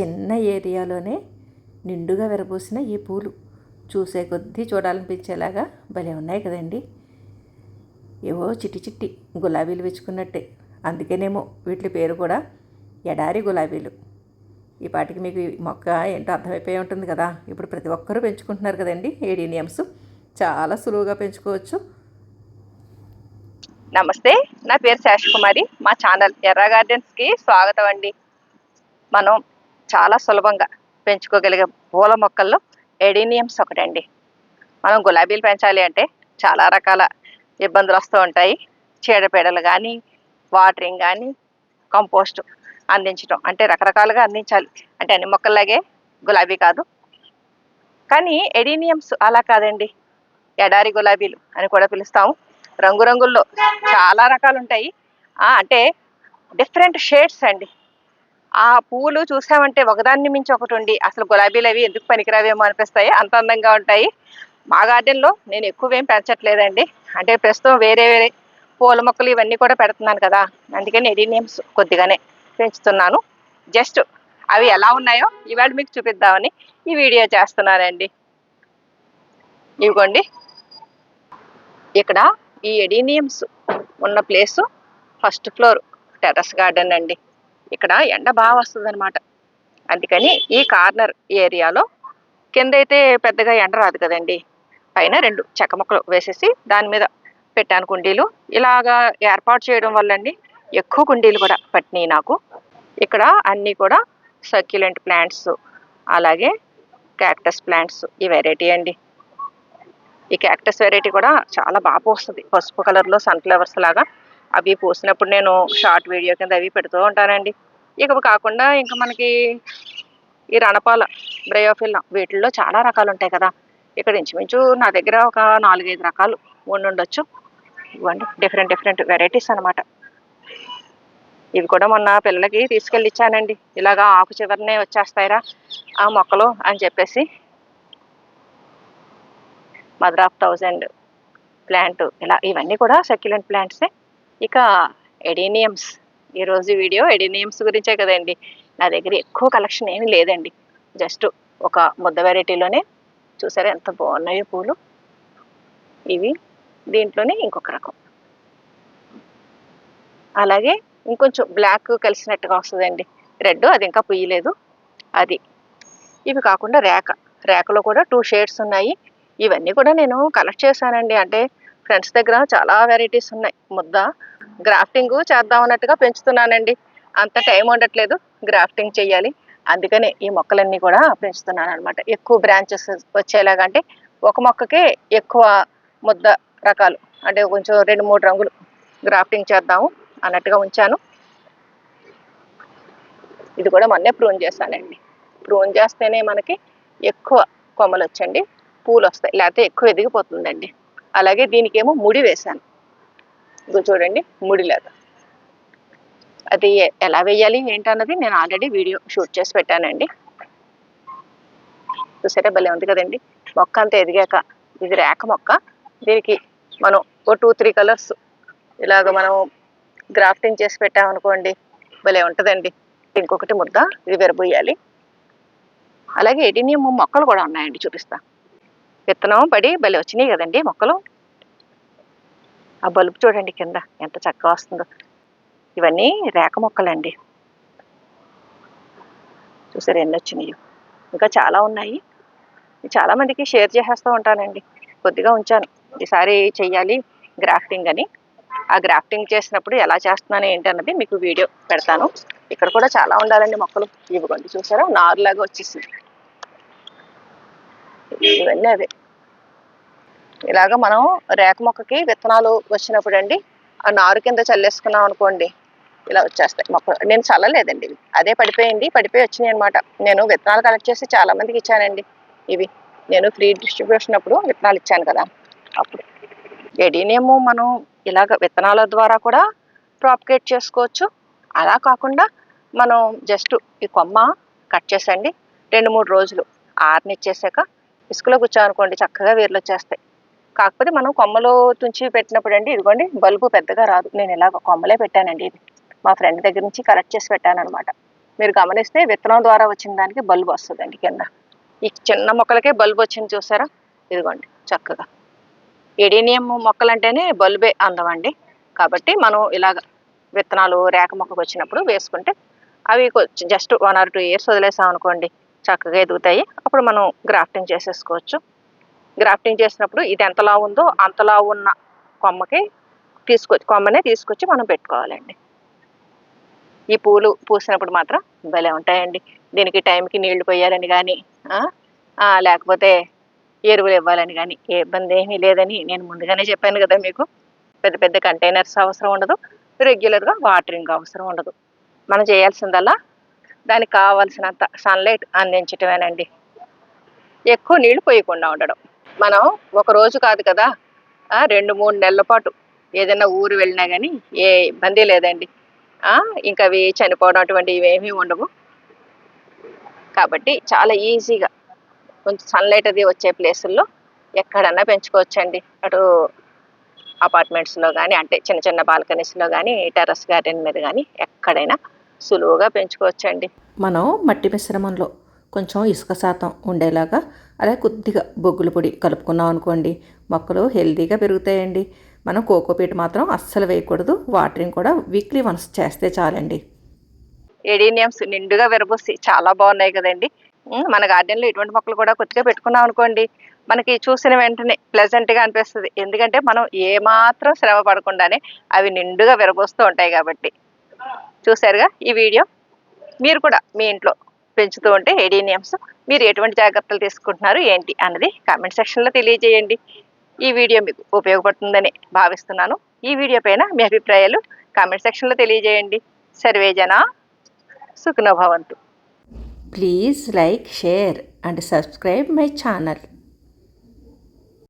చిన్న ఏరియాలోనే నిండుగా విరబూసిన ఈ పూలు చూసే కొద్దీ చూడాలనిపించేలాగా భలే ఉన్నాయి కదండి. ఏవో చిట్టి చిట్టి గులాబీలు విచ్చుకున్నట్టే. అందుకేనేమో వీటి పేరు కూడా ఎడారి గులాబీలు. ఈ పాటికి మీకు మొక్క ఏంటో అర్థమైపోయి ఉంటుంది కదా. ఇప్పుడు ప్రతి ఒక్కరూ పెంచుకుంటున్నారు కదండి. ఏడీనియమ్స్ చాలా సులువుగా పెంచుకోవచ్చు. నమస్తే నా పేరు శేషకుమారి. మా ఛానల్ ఎర్ర గార్డెన్స్కి స్వాగతం అండి. మనం చాలా సులభంగా పెంచుకోగలిగే పూల మొక్కల్లో ఎడీనియమ్స్ ఒకటండి. మనం గులాబీలు పెంచాలి అంటే చాలా రకాల ఇబ్బందులు వస్తూ ఉంటాయి. చీడపీడలు కానీ వాటరింగ్ కానీ కంపోస్ట్ అందించడం అంటే రకరకాలుగా అందించాలి. అంటే అన్ని మొక్కల్లాగే గులాబీ కాదు. కానీ ఎడీనియమ్స్ అలా కాదండి. ఎడారి గులాబీలు అని కూడా పిలుస్తాము. రంగురంగుల్లో చాలా రకాలు ఉంటాయి. అంటే డిఫరెంట్ షేడ్స్ అండి. ఆ పువ్వులు చూసామంటే ఒకదాన్ని మించి ఒకటి ఉండి అసలు గులాబీలు అవి ఎందుకు పనికిరావేమో అనిపిస్తాయి. అంత అందంగా ఉంటాయి. మా గార్డెన్లో నేను ఎక్కువ ఏం పెంచట్లేదండి. అంటే ప్రస్తుతం వేరే వేరే పూల మొక్కలు ఇవన్నీ కూడా పెడుతున్నాను కదా. అందుకని ఎడినియమ్స్ కొద్దిగానే పెంచుతున్నాను. జస్ట్ అవి ఎలా ఉన్నాయో ఇవాళ మీకు చూపిద్దామని ఈ వీడియో చేస్తున్నానండి. ఇవిగోండి ఇక్కడ ఈ ఎడీనియమ్స్ ఉన్న place first floor terrace garden అండి. ఇక్కడ ఎండ బాగా వస్తుంది అనమాట అందుకని ఈ కార్నర్ ఏరియాలో కింద అయితే పెద్దగా ఎండ రాదు కదండి. పైన రెండు చెక్క మొక్కలు వేసేసి దాని మీద పెట్టాను కుండీలు. ఇలాగా ఏర్పాటు చేయడం వల్ల అండి ఎక్కువ కుండీలు కూడా పట్టినాయి నాకు. ఇక్కడ అన్నీ కూడా సర్క్యులెంట్ ప్లాంట్స్ అలాగే క్యాక్టస్ ప్లాంట్స్ ఈ వెరైటీ అండి. ఈ క్యాక్టస్ వెరైటీ కూడా చాలా బాగా పోస్తుంది. పసుపు కలర్లో సన్ఫ్లవర్స్ లాగా. అవి పూసినప్పుడు నేను షార్ట్ వీడియో కింద అవి పెడుతూ ఉంటానండి. ఇక కాకుండా ఇంకా మనకి ఈ రణపాల బ్రయోఫిల్లం వీటిల్లో చాలా రకాలు ఉంటాయి కదా. ఇక్కడ ఇంచుమించు నా దగ్గర ఒక నాలుగైదు రకాలు ఉండి ఉండొచ్చు. ఇవ్వండి డిఫరెంట్ డిఫరెంట్ వెరైటీస్ అన్నమాట. ఇవి కూడా మొన్న పిల్లలకి తీసుకెళ్ళి ఇచ్చానండి ఇలాగా ఆకు చివరినే వచ్చేస్తాయిరా ఆ మొక్కలు అని చెప్పేసి. మదర్ ఆఫ్ థౌజండ్ ప్లాంట్ ఇలా ఇవన్నీ కూడా సెక్యులెంట్ ప్లాంట్సే ఇక ఎడీనియమ్స్. ఈరోజు వీడియో ఎడీనియమ్స్ గురించే కదండి. నా దగ్గర ఎక్కువ కలెక్షన్ ఏమీ లేదండి. జస్ట్ ఒక ముద్ద వెరైటీలోనే చూసారా ఎంత బాగున్నాయో పూలు. ఇవి దీంట్లోనే ఇంకొక రకం. అలాగే ఇంకొంచెం బ్లాక్ కలిసినట్టుగా వస్తుందండి. రెడ్ అది ఇంకా పుయ్యలేదు. అది. ఇవి కాకుండా రేక రేకలో కూడా టూ షేడ్స్ ఉన్నాయి. ఇవన్నీ కూడా నేను కలెక్ట్ చేశానండి. అంటే ఫ్రెండ్స్ దగ్గర చాలా వెరైటీస్ ఉన్నాయి. ముద్ద గ్రాఫ్టింగ్ చేద్దాం అన్నట్టుగా పెంచుతున్నానండి. అంత టైం ఉండట్లేదు గ్రాఫ్టింగ్ చేయాలి అందుకనే ఈ మొక్కలన్నీ కూడా పెంచుతున్నాను అనమాట ఎక్కువ బ్రాంచెస్ వచ్చేలాగా అంటే ఒక మొక్కకే ఎక్కువ ముద్ద రకాలు అంటే కొంచెం రెండు మూడు రంగులు గ్రాఫ్టింగ్ చేద్దాము అన్నట్టుగా ఉంచాను. ఇది కూడా మొన్నే ప్రూన్ చేశానండి. ప్రూన్ చేస్తేనే మనకి ఎక్కువ కొమ్మలు వచ్చండి పూలు వస్తాయి లేకపోతే ఎక్కువ ఎదిగిపోతుందండి. అలాగే దీనికేమో ముడి వేశాను. ఇదిగో చూడండి ముడి లేదు అది ఎలా వేయాలి ఏంటన్నది నేను ఆల్రెడీ వీడియో షూట్ చేసి పెట్టానండి. చూసారా భలే ఉంది కదండి. మొక్క అంతా ఎదిగాక ఇది రేక మొక్క. దీనికి మనం ఓ టూ త్రీ కలర్స్ ఇలాగ మనం గ్రాఫ్టింగ్ చేసి పెట్టామనుకోండి భలే ఉంటుందండి. ఇంకొకటి ముద్ద ఇది విరబోయాలి అలాగే ఎడినియం మొక్కలు కూడా ఉన్నాయండి చూపిస్తాను విత్తనం పడి భలే వచ్చినాయి కదండి మొక్కలు. ఆ బల్బు చూడండి కింద ఎంత చక్కగా వస్తుందో. ఇవన్నీ రేక మొక్కలండి. చూసారు ఎన్ని వచ్చినాయి. ఇంకా చాలా ఉన్నాయి. చాలామందికి షేర్ చేసేస్తూ ఉంటానండి. కొద్దిగా ఉంచాను. ఈసారి చెయ్యాలి గ్రాఫ్టింగ్ అని. ఆ గ్రాఫ్టింగ్ చేసినప్పుడు ఎలా చేస్తున్నాను ఏంటన్నది మీకు వీడియో పెడతాను. ఇక్కడ కూడా చాలా ఉండాలండి మొక్కలు. ఇవ్వండి చూసారా? నారులాగా వచ్చేసింది ఇవన్నీ అదే ఇలాగ మనం రేక మొక్కకి విత్తనాలు వచ్చినప్పుడు అండి ఆ నారు కింద చల్లేసుకున్నాం అనుకోండి ఇలా వచ్చేస్తాయి. మొక్క నేను చల్లలేదండి. ఇవి అదే పడిపోయింది పడిపోయి వచ్చినాయి అనమాట నేను విత్తనాలు కలెక్ట్ చేసి చాలా మందికి ఇచ్చానండి. ఇవి నేను ఫ్రీ డిస్ట్రిబ్యూషన్ అప్పుడు విత్తనాలు ఇచ్చాను కదా అప్పుడు. ఎడీనియము మనం ఇలాగ విత్తనాల ద్వారా కూడా ప్రాపగేట్ చేసుకోవచ్చు. అలా కాకుండా మనం జస్ట్ ఈ కొమ్మ కట్ చేసండి రెండు మూడు రోజులు ఆరినిచ్చేసాక ఇసుకలో కూర్చోనుకోండి చక్కగా వేర్లు వచ్చేస్తాయి. కాకపోతే మనం కొమ్మలో తుంచి పెట్టినప్పుడు అండి ఇదిగోండి బల్బు పెద్దగా రాదు. నేను ఇలా కొమ్మలే పెట్టానండి ఇది. మా ఫ్రెండ్ దగ్గర నుంచి కలెక్ట్ చేసి పెట్టాను అనమాట మీరు గమనిస్తే విత్తనం ద్వారా వచ్చిన దానికి బల్బు వస్తుందండి కింద. ఈ చిన్న మొక్కలకే బల్బు వచ్చింది చూసారా? ఇదిగోండి చక్కగా. ఎడీనియం మొక్కలంటేనే బల్బే అందం అండి కాబట్టి మనం ఇలాగ విత్తనాలు రేక మొక్కకు వచ్చినప్పుడు వేసుకుంటే అవి just one or two years వదిలేసాం అనుకోండి చక్కగా ఎదుగుతాయి. అప్పుడు మనం గ్రాఫ్టింగ్ చేసేసుకోవచ్చు. గ్రాఫ్టింగ్ చేసినప్పుడు ఇది ఎంతలా ఉందో అంతలా ఉన్న కొమ్మకి తీసుకొచ్చి కొమ్మనే తీసుకొచ్చి మనం పెట్టుకోవాలండి. ఈ పూలు పూసినప్పుడు మాత్రం భలే ఉంటాయండి. దీనికి టైంకి నీళ్ళు పోయాలని కానీ లేకపోతే ఎరువులు ఇవ్వాలని కానీ ఏ ఇబ్బంది ఏమీ లేదని నేను ముందుగానే చెప్పాను కదా మీకు. పెద్ద పెద్ద కంటైనర్స్ అవసరం ఉండదు. రెగ్యులర్గా వాటరింగ్ అవసరం ఉండదు. మనం చేయాల్సిందల్లా దానికి కావాల్సినంత సన్లైట్ అందించటమేనండి. ఎక్కువ నీళ్ళు పోయకుండా ఉండడం. మనం ఒక రోజు కాదు కదా? రెండు మూడు నెలల పాటు ఏదైనా ఊరు వెళ్ళినా కానీ ఏ ఇబ్బంది లేదండి. ఇంకా అవి చనిపోవడం అటువంటి ఇవేమీ ఉండవు. కాబట్టి చాలా ఈజీగా కొంచెం సన్లైట్ అది వచ్చే ప్లేసుల్లో ఎక్కడన్నా పెంచుకోవచ్చండి. అటు అపార్ట్మెంట్స్లో కానీ అంటే చిన్న చిన్న బాల్కనీస్లో కానీ టెర్రస్ గార్డెన్ మీద కానీ ఎక్కడైనా సులువుగా పెంచుకోవచ్చండి. మనం మట్టి మిశ్రమంలో కొంచెం ఇసుక శాతం ఉండేలాగా అలా కొద్దిగా బొగ్గుల పొడి కలుపుకున్నాం అనుకోండి. మొక్కలు హెల్తీగా పెరుగుతాయండి. మనం కోకోపీట్ మాత్రం అస్సలు వేయకూడదు. వాటరింగ్ కూడా వీక్లీ వన్స్ చేస్తే చాలండి. ఎడీనియమ్స్ నిండుగా విరబూసి చాలా బాగున్నాయి కదండి. మన గార్డెన్లో ఇటువంటి మొక్కలు కూడా కొద్దిగా పెట్టుకున్నాం అనుకోండి మనకి చూసిన వెంటనే ప్లెజెంట్గా అనిపిస్తుంది. ఎందుకంటే మనం ఏమాత్రం శ్రమ పడకుండానే అవి నిండుగా విరబోస్తూ ఉంటాయి కాబట్టి. చూసారుగా ఈ వీడియో? మీరు కూడా మీ ఇంట్లో పెంచుతూ ఉంటే ఎడీనియమ్స్ మీరు ఎటువంటి జాగ్రత్తలు తీసుకుంటున్నారు ఏంటి అన్నది కామెంట్ సెక్షన్లో తెలియజేయండి. ఈ వీడియో మీకు ఉపయోగపడుతుందని భావిస్తున్నాను. ఈ వీడియో పైన మీ అభిప్రాయాలు కామెంట్ సెక్షన్లో తెలియజేయండి. సర్వేజన సుఖనోభవంతు please like share and subscribe my channel